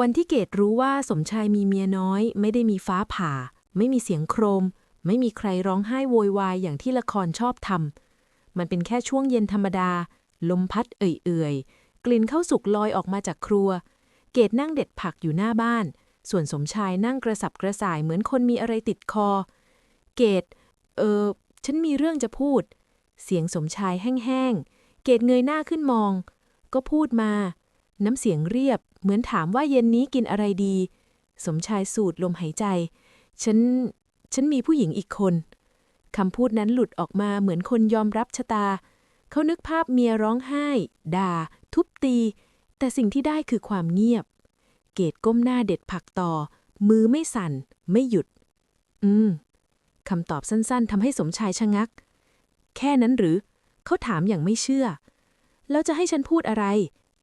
วันที่เกดรู้ว่าสมชายมีเมียน้อย ไม่ได้มีฟ้าผ่า ไม่มีเสียงโครม ไม่มีใครร้องไห้โวยวายอย่างที่ละครชอบทำมันเป็นแค่ช่วงเย็นธรรมดา ลมพัดเอื่อยๆ กลิ่นข้าวสุกลอยออกมาจากครัว เกดนั่งเด็ดผักอยู่หน้าบ้าน ส่วนสมชายนั่งกระสับกระส่ายเหมือนคนมีอะไรติดคอ เกดเออ ฉันมีเรื่องจะพูด เสียงสมชายแห้งๆ เกดเงยหน้าขึ้นมอง ก็พูดมา น้ำเสียงเรียบ เหมือนถามว่าเย็นนี้กินอะไรดี สมชายสูดลมหายใจ ฉัน ฉันมีผู้หญิงอีกคนคำพูดนั้นหลุดออกมาเหมือนคนยอมรับชะตา เขานึกภาพเมียร้องไห้ ด่า ทุบตี แต่สิ่งที่ได้คือความเงียบ เกดก้มหน้าเด็ดผักต่อ มือไม่สั่น ไม่หยุด อืมคำตอบสั้นๆทำให้สมชายชะงัก แค่นั้นหรือ เขาถามอย่างไม่เชื่อ แล้วจะให้ฉันพูดอะไร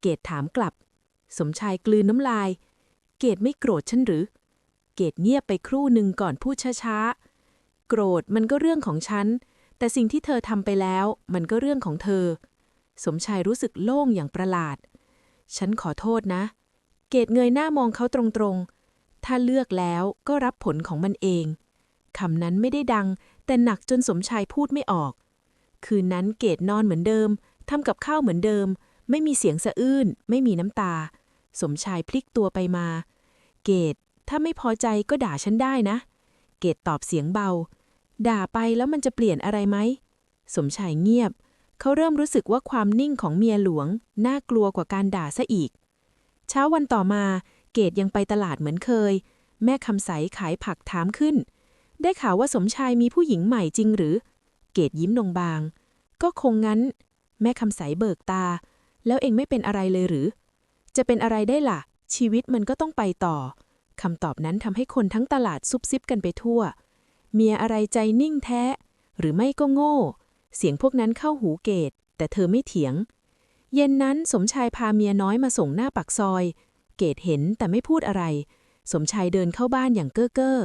เกดถามกลับ สมชายกลืนน้ำลาย เกดไม่โกรธฉันหรือ เกดเงียบไปครู่หนึ่งก่อนพูดช้าๆ โกรธมันก็เรื่องของฉัน แต่สิ่งที่เธอทำไปแล้ว มันก็เรื่องของเธอ สมชายรู้สึกโล่งอย่างประหลาด ฉันขอโทษนะ เกดเงยหน้ามองเขาตรงๆ ถ้าเลือกแล้วก็รับผลของมันเองคำนั้นไม่ได้ดัง แต่หนักจนสมชายพูดไม่ออก คืนนั้นเกดนอนเหมือนเดิมทำกับข้าวเหมือนเดิม ไม่มีเสียงสะอื้น ไม่มีน้ำตา สมชายพลิกตัวไปมา เกดถ้าไม่พอใจก็ด่าฉันได้นะ เกดตอบเสียงเบา ด่าไปแล้วมันจะเปลี่ยนอะไรไหม สมชายเงียบ เขาเริ่มรู้สึกว่าความนิ่งของเมียหลวง น่ากลัวกว่าการด่าซะอีก เช้าวันต่อมา เกดยังไปตลาดเหมือนเคย แม่คำใสขายผักถามขึ้น ได้ข่าวว่าสมชายมีผู้หญิงใหม่จริงหรือ เกดยิ้มนงบาง ก็คงงั้น แม่คำใสเบิกตา แล้วเองไม่เป็นอะไรเลยหรือ จะเป็นอะไรได้ล่ะ ชีวิตมันก็ต้องไปต่อคำตอบนั้นทำให้คนทั้งตลาดซุบซิบกันไปทั่ว เมียอะไรใจนิ่งแท้ หรือไม่ก็โง่ เสียงพวกนั้นเข้าหูเกต แต่เธอไม่เถียง เย็นนั้นสมชายพาเมียน้อยมาส่งหน้าปากซอย เกตเห็นแต่ไม่พูดอะไร สมชายเดินเข้าบ้านอย่างเก้อเก้อ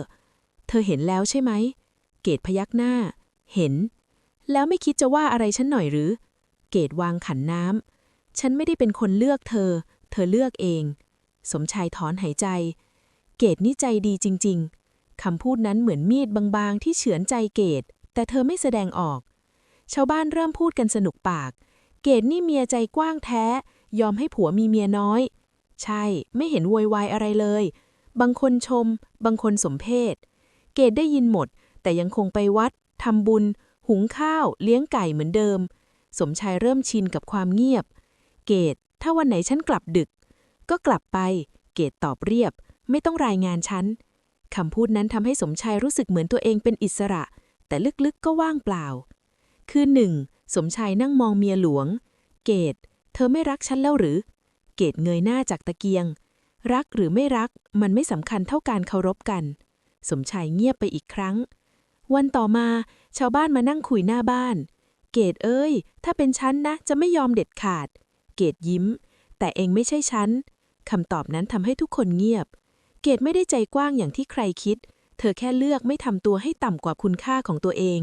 เธอเห็นแล้วใช่ไหม เกตพยักหน้า เห็น แล้วไม่คิดจะว่าอะไรฉันหน่อยหรือ เกตวางขันน้ำ ฉันไม่ได้เป็นคนเลือกเธอ เธอเลือกเอง สมชายถอนหายใจ เกตนี่ใจดีจริง ๆ คำพูดนั้นเหมือนมีดบางๆ ที่เฉือนใจเกต แต่เธอไม่แสดงออก ชาวบ้านเริ่มพูดกันสนุกปาก เกตนี่เมียใจกว้างแท้ ยอมให้ผัวมีเมียน้อย ใช่ ไม่เห็นโวยวายอะไรเลย บางคนชม บางคนสมเพศ เกดได้ยินหมด แต่ยังคงไปวัดทำบุญ หุงข้าว เลี้ยงไก่เหมือนเดิม สมชายเริ่มชินกับความเงียบ เกดถ้าวันไหนฉันกลับดึก ก็กลับไป เกดตอบเรียบ ไม่ต้องรายงานฉันคำพูดนั้นทำให้สมชายรู้สึกเหมือนตัวเองเป็นอิสระ แต่ลึกๆก็ว่างเปล่า คืนหนึ่งสมชายนั่งมองเมียหลวง เกดเธอไม่รักฉันแล้วหรือ เกดเงยหน้าจากตะเกียง รักหรือไม่รักมันไม่สำคัญเท่าการเคารพกัน สมชายเงียบไปอีกครั้ง วันต่อมาชาวบ้านมานั่งคุยหน้าบ้าน เกดเอ้ย ถ้าเป็นฉันนะ จะไม่ยอมเด็ดขาด เกดยิ้ม แต่เองไม่ใช่ฉันคำตอบนั้นทำให้ทุกคนเงียบ เกดไม่ได้ใจกว้างอย่างที่ใครคิด เธอแค่เลือกไม่ทำตัวให้ต่ำกว่าคุณค่าของตัวเอง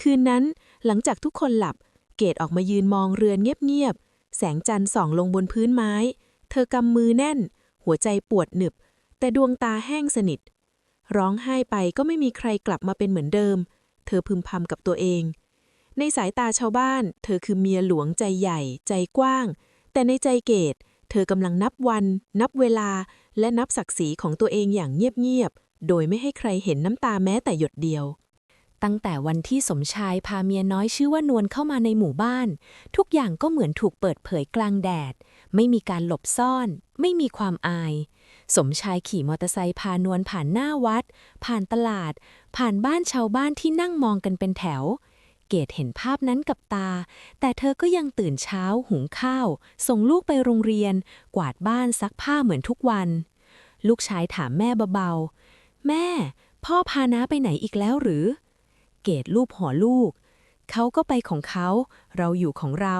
คืนนั้นหลังจากทุกคนหลับ เกดออกมายืนมองเรือนเงียบๆ แสงจันทร์ส่องลงบนพื้นไม้ เธอกำมือแน่น หัวใจปวดหนึบ แต่ดวงตาแห้งสนิท ร้องไห้ไปก็ไม่มีใครกลับมาเป็นเหมือนเดิม เธอพึมพำกับตัวเอง ในสายตาชาวบ้าน เธอคือเมียหลวงใจใหญ่ ใจกว้าง แต่ในใจเกดเธอกำลังนับวัน นับเวลา และนับศักดิ์ศรีของตัวเองอย่างเงียบๆ โดยไม่ให้ใครเห็นน้ำตาแม้แต่หยดเดียว ตั้งแต่วันที่สมชายพาเมียน้อยชื่อว่านวลเข้ามาในหมู่บ้าน ทุกอย่างก็เหมือนถูกเปิดเผยกลางแดด ไม่มีการหลบซ่อน ไม่มีความอายสมชายขี่มอเตอร์ไซค์พานวลผ่านหน้าวัด ผ่านตลาด ผ่านบ้านชาวบ้านที่นั่งมองกันเป็นแถว เกดเห็นภาพนั้นกับตา แต่เธอก็ยังตื่นเช้าหุงข้าว ส่งลูกไปโรงเรียน กวาดบ้านซักผ้าเหมือนทุกวัน ลูกชายถามแม่เบาๆ แม่ พ่อพาน้าไปไหนอีกแล้วหรือ เกดลูบหัวลูก เขาก็ไปของเขา เราอยู่ของเรา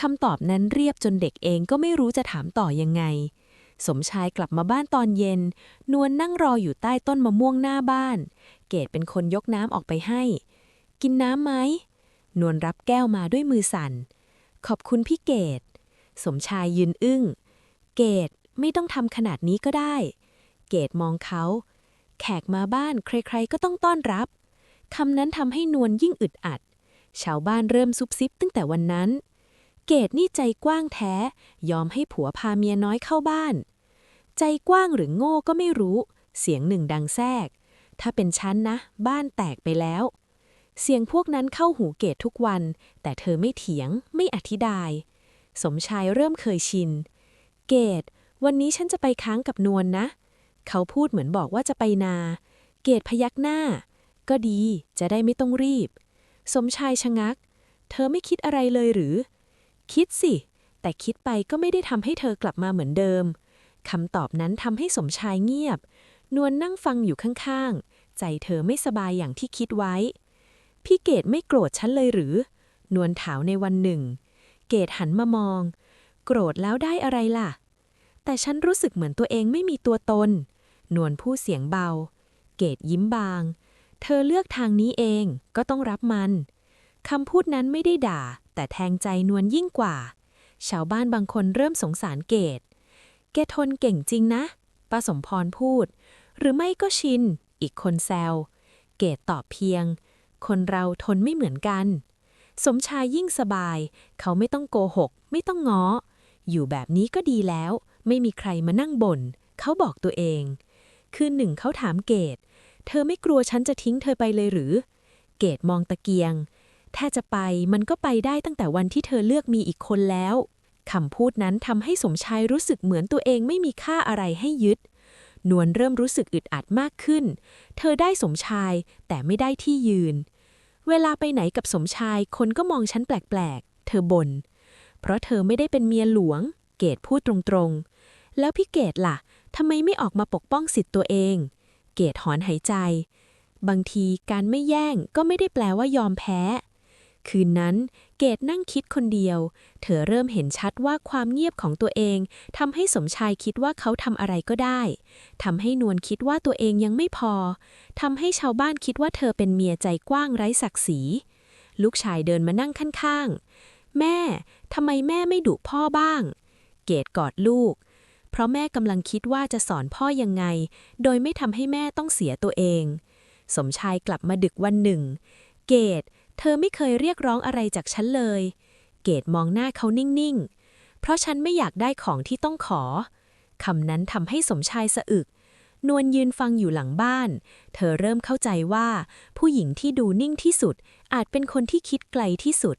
คำตอบนั้นเรียบจนเด็กเองก็ไม่รู้จะถามต่อยังไง สมชายกลับมาบ้านตอนเย็น นวลนั่งรออยู่ใต้ต้นมะม่วงหน้าบ้าน เกดเป็นคนยกน้ำออกไปให้ กินน้ำไหม นวลรับแก้วมาด้วยมือสั่น ขอบคุณพี่เกด สมชายยืนอึ้ง เกดไม่ต้องทำขนาดนี้ก็ได้ เกดมองเขา แขกมาบ้านใครๆก็ต้องต้อนรับ คำนั้นทำให้นวลยิ่งอึดอัด ชาวบ้านเริ่มซุบซิบตั้งแต่วันนั้น เกดนี่ใจกว้างแท้ ยอมให้ผัวพาเมียน้อยเข้าบ้าน ใจกว้างหรือโง่ก็ไม่รู้ เสียงหนึ่งดังแทรก ถ้าเป็นฉันนะ บ้านแตกไปแล้ว เสียงพวกนั้นเข้าหูเกดทุกวัน แต่เธอไม่เถียงไม่อธิบาย สมชายเริ่มเคยชิน เกดวันนี้ฉันจะไปค้างกับนวลนนะ เขาพูดเหมือนบอกว่าจะไปนา เกดพยักหน้า ก็ดีจะได้ไม่ต้องรีบ สมชายชะงัก เธอไม่คิดอะไรเลยหรือ คิดสิ แต่คิดไปก็ไม่ได้ทำให้เธอกลับมาเหมือนเดิมคำตอบนั้นทำให้สมชายเงียบ นวลนั่งฟังอยู่ข้างๆ ใจเธอไม่สบายอย่างที่คิดไว้ พี่เกดไม่โกรธฉันเลยหรือ นวลถามในวันหนึ่ง เกดหันมามอง โกรธแล้วได้อะไรล่ะ แต่ฉันรู้สึกเหมือนตัวเองไม่มีตัวตน นวลพูดเสียงเบา เกดยิ้มบาง เธอเลือกทางนี้เองก็ต้องรับมันคำพูดนั้นไม่ได้ด่า แต่แทงใจนวลยิ่งกว่า ชาวบ้านบางคนเริ่มสงสารเกดแกทนเก่งจริงนะป้าสมพรพูด หรือไม่ก็ชิน อีกคนแซว เกดตอบเพียง คนเราทนไม่เหมือนกัน สมชายยิ่งสบาย เขาไม่ต้องโกหก ไม่ต้องง้อ อยู่แบบนี้ก็ดีแล้ว ไม่มีใครมานั่งบ่น เขาบอกตัวเอง คืนหนึ่งเขาถามเกดเธอไม่กลัวฉันจะทิ้งเธอไปเลยหรือ เกดมองตะเกียง ถ้าจะไปมันก็ไปได้ตั้งแต่วันที่เธอเลือกมีอีกคนแล้วคำพูดนั้นทำให้สมชายรู้สึกเหมือนตัวเองไม่มีค่าอะไรให้ยึด นวลเริ่มรู้สึกอึดอัดมากขึ้น เธอได้สมชายแต่ไม่ได้ที่ยืน เวลาไปไหนกับสมชาย คนก็มองฉันแปลกๆ เธอบ่น เพราะเธอไม่ได้เป็นเมียหลวง เกดพูดตรงๆ แล้วพี่เกดล่ะ ทำไมไม่ออกมาปกป้องสิทธิ์ตัวเอง เกดหอนหายใจ บางทีการไม่แย่งก็ไม่ได้แปลว่ายอมแพ้ คืนนั้น เกดนั่งคิดคนเดียว เธอเริ่มเห็นชัดว่าความเงียบของตัวเองทำให้สมชายคิดว่าเขาทำอะไรก็ได้ทำให้นวลคิดว่าตัวเองยังไม่พอทำให้ชาวบ้านคิดว่าเธอเป็นเมียใจกว้างไร้ศักดิ์ศรี ลูกชายเดินมานั่งข้างๆ แม่ทำไมแม่ไม่ดุพ่อบ้าง เกดกอดลูก เพราะแม่กำลังคิดว่าจะสอนพ่อยังไง โดยไม่ทำให้แม่ต้องเสียตัวเอง สมชายกลับมาดึกวันหนึ่ง เกด เธอไม่เคยเรียกร้องอะไรจากฉันเลย เกดมองหน้าเขานิ่ง ๆ เพราะฉันไม่อยากได้ของที่ต้องขอ คำนั้นทำให้สมชายสะอึก นวลยืนฟังอยู่หลังบ้าน เธอเริ่มเข้าใจว่า ผู้หญิงที่ดูนิ่งที่สุด อาจเป็นคนที่คิดไกลที่สุด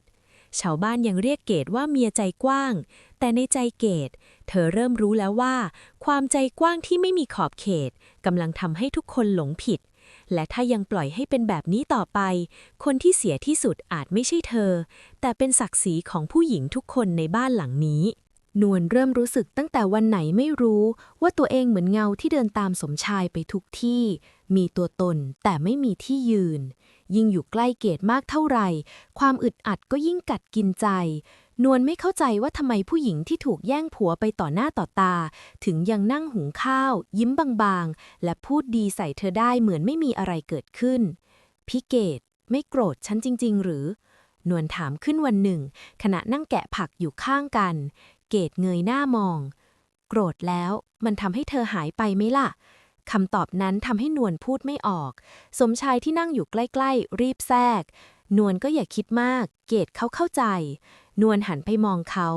ชาวบ้านยังเรียกเกดว่าเมียใจกว้าง แต่ในใจเกดเธอเริ่มรู้แล้วว่า ความใจกว้างที่ไม่มีขอบเขตกำลังทำให้ทุกคนหลงผิด และถ้ายังปล่อยให้เป็นแบบนี้ต่อไป คนที่เสียที่สุดอาจไม่ใช่เธอ แต่เป็นศักดิ์ศรีของผู้หญิงทุกคนในบ้านหลังนี้ นวลเริ่มรู้สึกตั้งแต่วันไหนไม่รู้ ว่าตัวเองเหมือนเงาที่เดินตามสมชายไปทุกที่ มีตัวตนแต่ไม่มีที่ยืน ยิ่งอยู่ใกล้เกตมากเท่าไหร่ ความอึดอัดก็ยิ่งกัดกินใจ นวลไม่เข้าใจว่าทำไมผู้หญิงที่ถูกแย่งผัวไปต่อหน้าต่อตา ถึงยังนั่งหุงข้าว ยิ้มบางๆ และพูดดีใส่เธอได้เหมือนไม่มีอะไรเกิดขึ้นพี่เกดไม่โกรธฉันจริง ๆ หรือ นวลถามขึ้นวันหนึ่ง ขณะนั่งแกะผักอยู่ข้างกัน เกดเงยหน้ามอง โกรธแล้วมันทำให้เธอหายไปไหมล่ะคำตอบนั้นทำให้นวลพูดไม่ออก สมชายที่นั่งอยู่ใกล้ ๆ รีบแทรก นวลก็อย่าคิดมาก เกดเขาเข้าใจ นวลหันไปมองเขา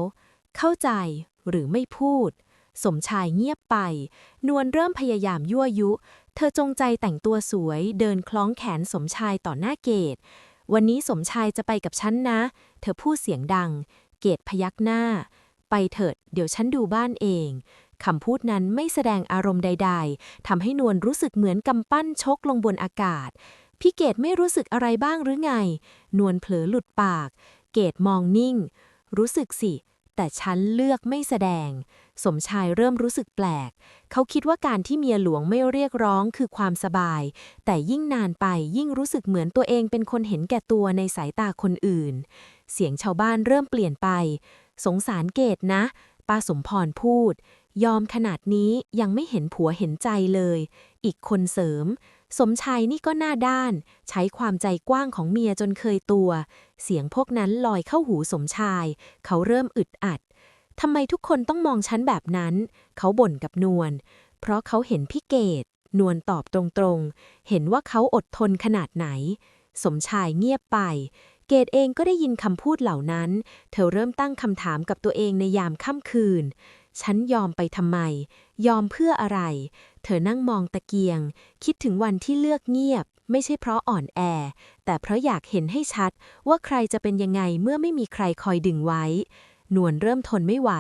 เข้าใจหรือไม่พูด สมชายเงียบไป นวลเริ่มพยายามยั่วยุ เธอจงใจแต่งตัวสวยเดินคล้องแขนสมชายต่อหน้าเกดวันนี้สมชายจะไปกับฉันนะ เธอพูดเสียงดัง เกดพยักหน้า ไปเถิด เดี๋ยวฉันดูบ้านเองคำพูดนั้นไม่แสดงอารมณ์ใด ๆ ทำให้นวลรู้สึกเหมือนกำปั้นชกลงบนอากาศ พี่เกดไม่รู้สึกอะไรบ้างหรือไง นวลเผลอหลุดปาก เกดมองนิ่ง รู้สึกสิ แต่ฉันเลือกไม่แสดง สมชายเริ่มรู้สึกแปลก เขาคิดว่าการที่เมียหลวงไม่เรียกร้องคือความสบาย แต่ยิ่งนานไปยิ่งรู้สึกเหมือนตัวเองเป็นคนเห็นแก่ตัวในสายตาคนอื่น เสียงชาวบ้านเริ่มเปลี่ยนไป สงสารเกดนะป้าสมพรพูด ยอมขนาดนี้ยังไม่เห็นผัวเห็นใจเลย อีกคนเสริม สมชายนี่ก็หน้าด้าน ใช้ความใจกว้างของเมียจนเคยตัว เสียงพวกนั้นลอยเข้าหูสมชาย เขาเริ่มอึดอัดทำไมทุกคนต้องมองฉันแบบนั้น เขาบ่นกับนวล เพราะเขาเห็นพี่เกดนวลตอบตรงๆ เห็นว่าเขาอดทนขนาดไหน สมชายเงียบไป เกดเองก็ได้ยินคำพูดเหล่านั้น เธอเริ่มตั้งคำถามกับตัวเองในยามค่ำคืน ฉันยอมไปทำไม ยอมเพื่ออะไร เธอนั่งมองตะเกียง คิดถึงวันที่เลือกเงียบ ไม่ใช่เพราะอ่อนแอ แต่เพราะอยากเห็นให้ชัดว่าใครจะเป็นยังไงเมื่อไม่มีใครคอยดึงไว้ นวลเริ่มทนไม่ไหว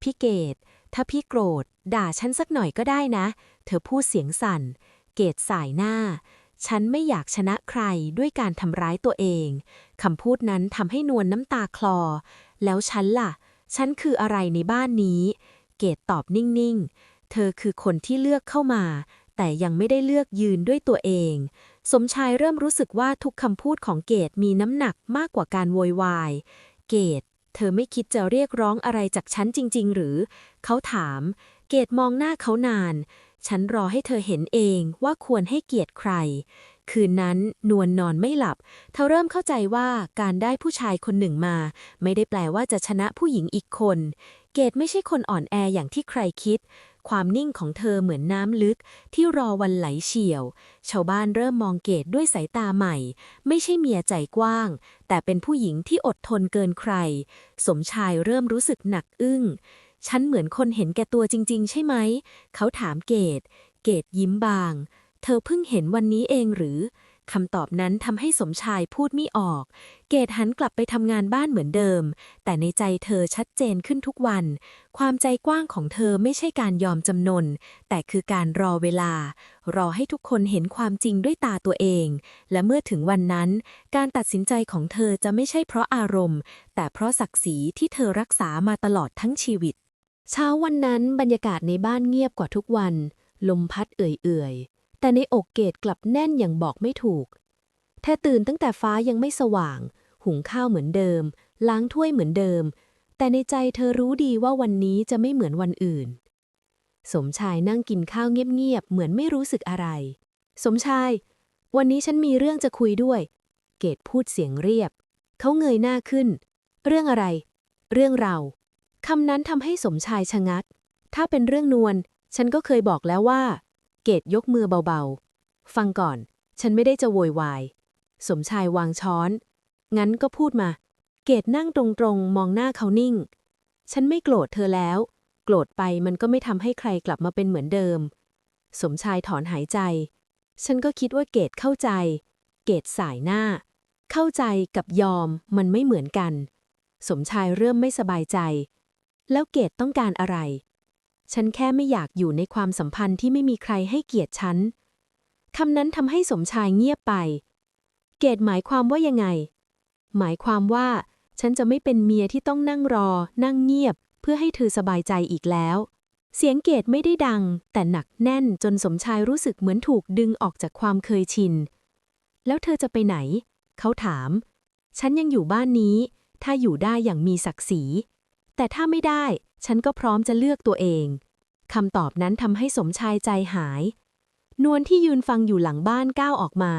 พี่เกดถ้าพี่โกรธ ด่าฉันสักหน่อยก็ได้นะ เธอพูดเสียงสั่น เกดสายหน้า ฉันไม่อยากชนะใครด้วยการทำร้ายตัวเอง คำพูดนั้นทำให้นวลน้ำตาคลอ แล้วฉันล่ะ ฉันคืออะไรในบ้านนี้ เกดตอบนิ่งๆ เธอคือคนที่เลือกเข้ามา แต่ยังไม่ได้เลือกยืนด้วยตัวเอง สมชายเริ่มรู้สึกว่าทุกคำพูดของเกดมีน้ำหนักมากกว่าการโวยวาย เกดเธอไม่คิดจะเรียกร้องอะไรจากฉันจริง ๆ หรือ เขาถาม เกดมองหน้าเขานาน ฉันรอให้เธอเห็นเองว่าควรให้เกียรติใคร คืนนั้นนวลนอนไม่หลับ เธอเริ่มเข้าใจว่าการได้ผู้ชายคนหนึ่งมา ไม่ได้แปลว่าจะชนะผู้หญิงอีกคน เกดไม่ใช่คนอ่อนแออย่างที่ใครคิด ความนิ่งของเธอเหมือนน้ำลึกที่รอวันไหลเฉียว ชาวบ้านเริ่มมองเกดด้วยสายตาใหม่ ไม่ใช่เมียใจกว้าง แต่เป็นผู้หญิงที่อดทนเกินใคร สมชายเริ่มรู้สึกหนักอึ้ง ฉันเหมือนคนเห็นแก่ตัวจริง ๆ ใช่ไหม เขาถามเกดเกดยิ้มบาง เธอเพิ่งเห็นวันนี้เองหรือ คำตอบนั้นทำให้สมชายพูดไม่ออก เกดหันกลับไปทำงานบ้านเหมือนเดิม แต่ในใจเธอชัดเจนขึ้นทุกวัน ความใจกว้างของเธอไม่ใช่การยอมจำนน แต่คือการรอเวลา รอให้ทุกคนเห็นความจริงด้วยตาตัวเอง และเมื่อถึงวันนั้น การตัดสินใจของเธอจะไม่ใช่เพราะอารมณ์ แต่เพราะศักดิ์ศรีที่เธอรักษามาตลอดทั้งชีวิต เช้าวันนั้นบรรยากาศในบ้านเงียบกว่าทุกวัน ลมพัดเอื่อยๆ แต่ในอกเกดกลับแน่นอย่างบอกไม่ถูก แทตื่นตั้งแต่ฟ้ายังไม่สว่าง หุงข้าวเหมือนเดิม ล้างถ้วยเหมือนเดิม แต่ในใจเธอรู้ดีว่าวันนี้จะไม่เหมือนวันอื่น สมชายนั่งกินข้าวเงียบๆ เหมือนไม่รู้สึกอะไร สมชาย วันนี้ฉันมีเรื่องจะคุยด้วย เกดพูดเสียงเรียบ เขาเงยหน้าขึ้น เรื่องอะไร เรื่องเราคำนั้นทำให้สมชายชะงัก ถ้าเป็นเรื่องนวล ฉันก็เคยบอกแล้วว่า เกดยกมือเบาๆ ฟังก่อน ฉันไม่ได้จะโวยวาย สมชายวางช้อน งั้นก็พูดมา เกดนั่งตรงๆ มองหน้าเขานิ่ง ฉันไม่โกรธเธอแล้ว โกรธไปมันก็ไม่ทำให้ใครกลับมาเป็นเหมือนเดิม สมชายถอนหายใจ ฉันก็คิดว่าเกดเข้าใจ เกดสายหน้า เข้าใจกับยอมมันไม่เหมือนกัน สมชายเริ่มไม่สบายใจ แล้วเกดต้องการอะไร ฉันแค่ไม่อยากอยู่ในความสัมพันธ์ที่ไม่มีใครให้เกียรติฉันคำนั้นทำให้สมชายเงียบไป เกดหมายความว่ายังไง หมายความว่า ฉันจะไม่เป็นเมียที่ต้องนั่งรอ นั่งเงียบ เพื่อให้เธอสบายใจอีกแล้ว เสียงเกดไม่ได้ดัง แต่หนักแน่นจนสมชายรู้สึกเหมือนถูกดึงออกจากความเคยชิน แล้วเธอจะไปไหน เขาถาม ฉันยังอยู่บ้านนี้ ถ้าอยู่ได้อย่างมีศักดิ์ศรี แต่ถ้าไม่ได้ ฉันก็พร้อมจะเลือกตัวเองคำตอบนั้นทำให้สมชายใจหาย นวลที่ยืนฟังอยู่หลังบ้านก้าวออกมา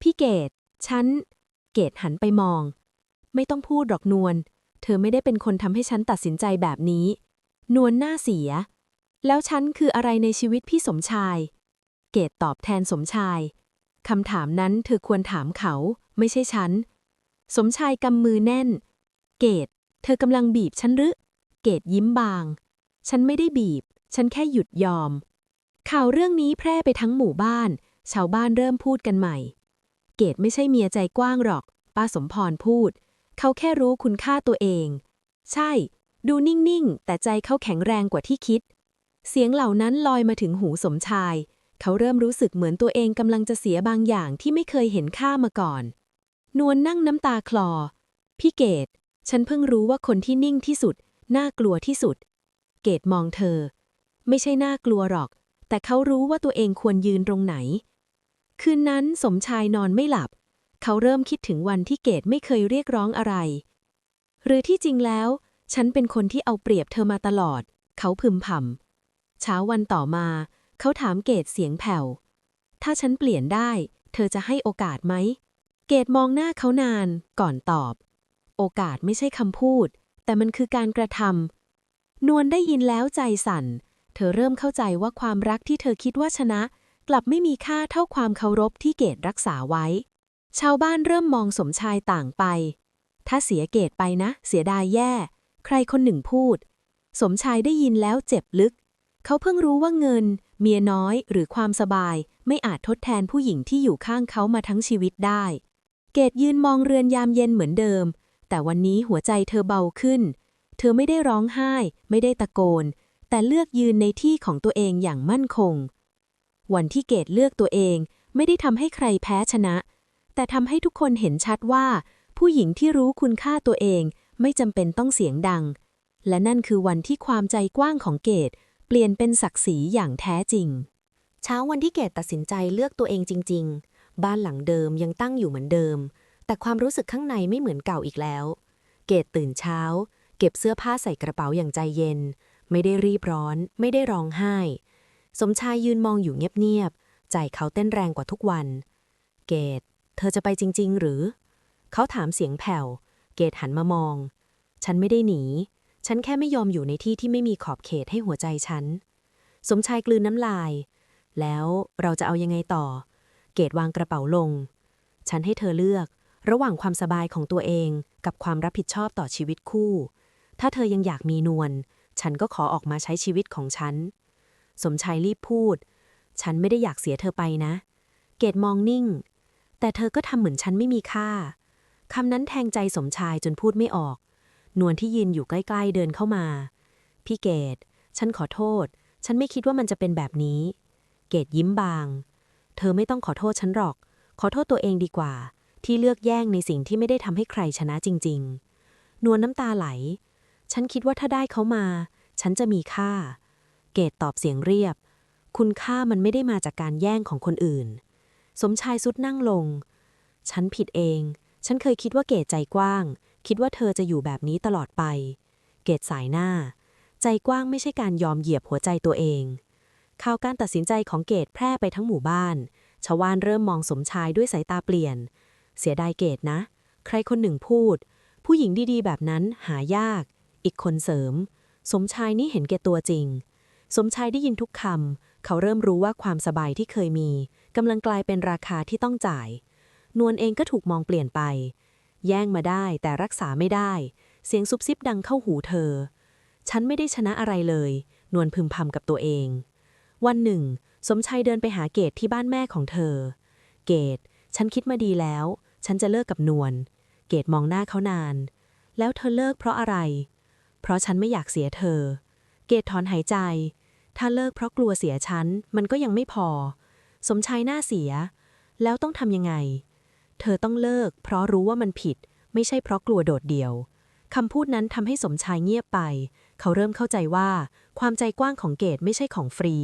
พี่เกดฉัน เกดหันไปมอง ไม่ต้องพูดหรอกนวล เธอไม่ได้เป็นคนทำให้ฉันตัดสินใจแบบนี้ นวลหน้าเสีย แล้วฉันคืออะไรในชีวิตพี่สมชาย เกดตอบแทนสมชายคำถามนั้นเธอควรถามเขา ไม่ใช่ฉัน สมชายกำมือแน่น เกดเธอกำลังบีบฉันหรือ เกดยิ้มบาง ฉันไม่ได้บีบ ฉันแค่หยุดยอม ข่าวเรื่องนี้แพร่ไปทั้งหมู่บ้าน ชาวบ้านเริ่มพูดกันใหม่ เกดไม่ใช่เมียใจกว้างหรอก ป้าสมพรพูด เขาแค่รู้คุณค่าตัวเอง ใช่ ดูนิ่งๆ แต่ใจเขาแข็งแรงกว่าที่คิด เสียงเหล่านั้นลอยมาถึงหูสมชาย เขาเริ่มรู้สึกเหมือนตัวเองกำลังจะเสียบางอย่างที่ไม่เคยเห็นค่ามาก่อน นวลนั่งน้ำตาคลอ พี่เกดฉันเพิ่งรู้ว่าคนที่นิ่งที่สุด น่ากลัวที่สุด เกดมองเธอ ไม่ใช่น่ากลัวหรอก แต่เขารู้ว่าตัวเองควรยืนตรงไหน คืนนั้นสมชายนอนไม่หลับ เขาเริ่มคิดถึงวันที่เกดไม่เคยเรียกร้องอะไร หรือที่จริงแล้ว ฉันเป็นคนที่เอาเปรียบเธอมาตลอด เขาพึมพำเช้าวันต่อมา เขาถามเกดเสียงแผ่ว ถ้าฉันเปลี่ยนได้ เธอจะให้โอกาสไหม เกดมองหน้าเขานาน ก่อนตอบ โอกาสไม่ใช่คำพูด แต่มันคือการกระทำนวลได้ยินแล้วใจสั่น เธอเริ่มเข้าใจว่าความรักที่เธอคิดว่าชนะ กลับไม่มีค่าเท่าความเคารพที่เกดรักษาไว้ ชาวบ้านเริ่มมองสมชายต่างไป ถ้าเสียเกดไปนะ เสียดายแย่ ใครคนหนึ่งพูด สมชายได้ยินแล้วเจ็บลึก เขาเพิ่งรู้ว่าเงิน เมียน้อยหรือความสบาย ไม่อาจทดแทนผู้หญิงที่อยู่ข้างเขามาทั้งชีวิตได้ เกดยืนมองเรือนยามเย็นเหมือนเดิม แต่วันนี้หัวใจเธอเบาขึ้น เธอไม่ได้ร้องไห้ ไม่ได้ตะโกน แต่เลือกยืนในที่ของตัวเองอย่างมั่นคง วันที่เกดเลือกตัวเองไม่ได้ทำให้ใครแพ้ชนะ แต่ทำให้ทุกคนเห็นชัดว่า ผู้หญิงที่รู้คุณค่าตัวเองไม่จำเป็นต้องเสียงดัง และนั่นคือวันที่ความใจกว้างของเกดเปลี่ยนเป็นศักดิ์ศรีอย่างแท้จริง เช้าวันที่เกดตัดสินใจเลือกตัวเองจริง ๆ บ้านหลังเดิมยังตั้งอยู่เหมือนเดิม แต่ความรู้สึกข้างในไม่เหมือนเก่าอีกแล้ว เกดตื่นเช้า เก็บเสื้อผ้าใส่กระเป๋าอย่างใจเย็น ไม่ได้รีบร้อน ไม่ได้ร้องไห้ สมชายยืนมองอยู่เงียบๆ ใจเขาเต้นแรงกว่าทุกวัน เกดเธอจะไปจริง ๆ หรือ เขาถามเสียงแผ่ว เกดหันมามอง ฉันไม่ได้หนี ฉันแค่ไม่ยอมอยู่ในที่ที่ไม่มีขอบเขตให้หัวใจฉัน สมชายกลืนน้ำลาย แล้วเราจะเอายังไงต่อ เกดวางกระเป๋าลง ฉันให้เธอเลือก ระหว่างความสบายของตัวเองกับความรับผิดชอบต่อชีวิตคู่ ถ้าเธอยังอยากมีนวล ฉันก็ขอออกมาใช้ชีวิตของฉัน สมชายรีบพูด ฉันไม่ได้อยากเสียเธอไปนะ เกดมองนิ่ง แต่เธอก็ทำเหมือนฉันไม่มีค่า คำนั้นแทงใจสมชายจนพูดไม่ออก นวลที่ยืนอยู่ใกล้ ๆเดินเข้ามา พี่เกดฉันขอโทษ ฉันไม่คิดว่ามันจะเป็นแบบนี้ เกดยิ้มบาง เธอไม่ต้องขอโทษฉันหรอก ขอโทษตัวเองดีกว่า ที่เลือกแย่งในสิ่งที่ไม่ได้ทำให้ใครชนะจริง ๆ นวลน้ำตาไหล ฉันคิดว่าถ้าได้เขามา ฉันจะมีค่า เกดตอบเสียงเรียบ คุณค่ามันไม่ได้มาจากการแย่งของคนอื่น สมชายสุดนั่งลง ฉันผิดเอง ฉันเคยคิดว่าเกดใจกว้าง คิดว่าเธอจะอยู่แบบนี้ตลอดไป เกดสายหน้า ใจกว้างไม่ใช่การยอมเหยียบหัวใจตัวเองข่าวการตัดสินใจของเกดแพร่ไปทั้งหมู่บ้าน ชาวานเริ่มมองสมชายด้วยสายตาเปลี่ยน เสียดายเกดนะ ใครคนหนึ่งพูด ผู้หญิงดีๆ แบบนั้นหายาก อีกคนเสริม สมชายนี่เห็นแก่ตัวจริง สมชายได้ยินทุกคำ เขาเริ่มรู้ว่าความสบายที่เคยมีกำลังกลายเป็นราคาที่ต้องจ่าย นวลเองก็ถูกมองเปลี่ยนไป แย่งมาได้แต่รักษาไม่ได้ เสียงซุบซิบดังเข้าหูเธอ ฉันไม่ได้ชนะอะไรเลย นวลพึมพำกับตัวเอง วันหนึ่ง สมชัยเดินไปหาเกดที่บ้านแม่ของเธอ เกดฉันคิดมาดีแล้ว ฉันจะเลิกกับนวล เกดมองหน้าเขานาน แล้วเธอเลิกเพราะอะไร เพราะฉันไม่อยากเสียเธอ เกดถอนหายใจ ถ้าเลิกเพราะกลัวเสียฉัน มันก็ยังไม่พอ สมชายหน้าเสีย แล้วต้องทำยังไง เธอต้องเลิก เพราะรู้ว่ามันผิด ไม่ใช่เพราะกลัวโดดเดี่ยวคำพูดนั้นทำให้สมชายเงียบไป เขาเริ่มเข้าใจว่า ความใจกว้างของเกดไม่ใช่ของฟรี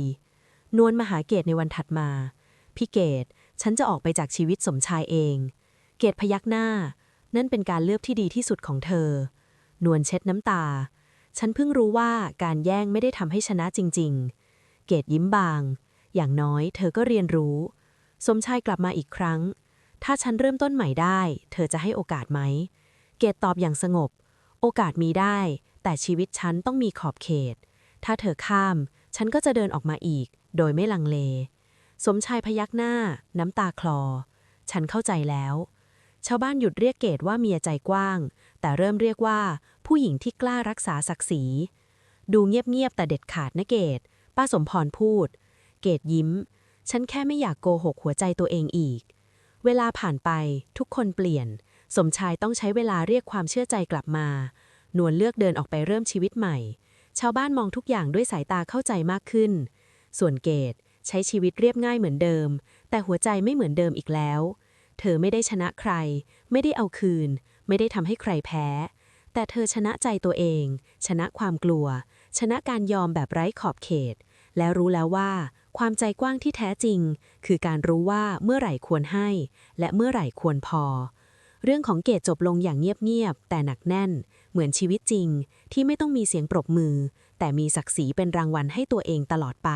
นวลมาหาเกดในวันถัดมา พี่เกดฉันจะออกไปจากชีวิตสมชายเอง เกดพยักหน้า นั่นเป็นการเลือกที่ดีที่สุดของเธอ นวลเช็ดน้ำตา ฉันเพิ่งรู้ว่าการแย่งไม่ได้ทำให้ชนะจริง ๆ เกดยิ้มบาง อย่างน้อยเธอก็เรียนรู้ สมชายกลับมาอีกครั้ง ถ้าฉันเริ่มต้นใหม่ได้ เธอจะให้โอกาสไหม เกดตอบอย่างสงบ โอกาสมีได้ แต่ชีวิตฉันต้องมีขอบเขต ถ้าเธอข้าม ฉันก็จะเดินออกมาอีก โดยไม่ลังเล สมชายพยักหน้า น้ำตาคลอ ฉันเข้าใจแล้ว ชาวบ้านหยุดเรียกเกดว่าเมียใจกว้าง แต่เริ่มเรียกว่าผู้หญิงที่กล้ารักษาศักดิ์ศรี ดูเงียบๆแต่เด็ดขาดนะเกดป้าสมพรพูด เกดยิ้ม ฉันแค่ไม่อยากโกหกหัวใจตัวเองอีก เวลาผ่านไปทุกคนเปลี่ยน สมชายต้องใช้เวลาเรียกความเชื่อใจกลับมา นวลเลือกเดินออกไปเริ่มชีวิตใหม่ ชาวบ้านมองทุกอย่างด้วยสายตาเข้าใจมากขึ้น ส่วนเกดใช้ชีวิตเรียบง่ายเหมือนเดิม แต่หัวใจไม่เหมือนเดิมอีกแล้ว เธอไม่ได้ชนะใคร ไม่ได้เอาคืน ไม่ได้ทำให้ใครแพ้ แต่เธอชนะใจตัวเอง ชนะความกลัว ชนะการยอมแบบไร้ขอบเขต และรู้แล้วว่า ความใจกว้างที่แท้จริง คือการรู้ว่าเมื่อไหร่ควรให้ และเมื่อไหร่ควรพอ เรื่องของเกดจบลงอย่างเงียบๆแต่หนักแน่น เหมือนชีวิตจริง ที่ไม่ต้องมีเสียงปรบมือ แต่มีศักดิ์ศรีเป็นรางวัลให้ตัวเองตลอดไป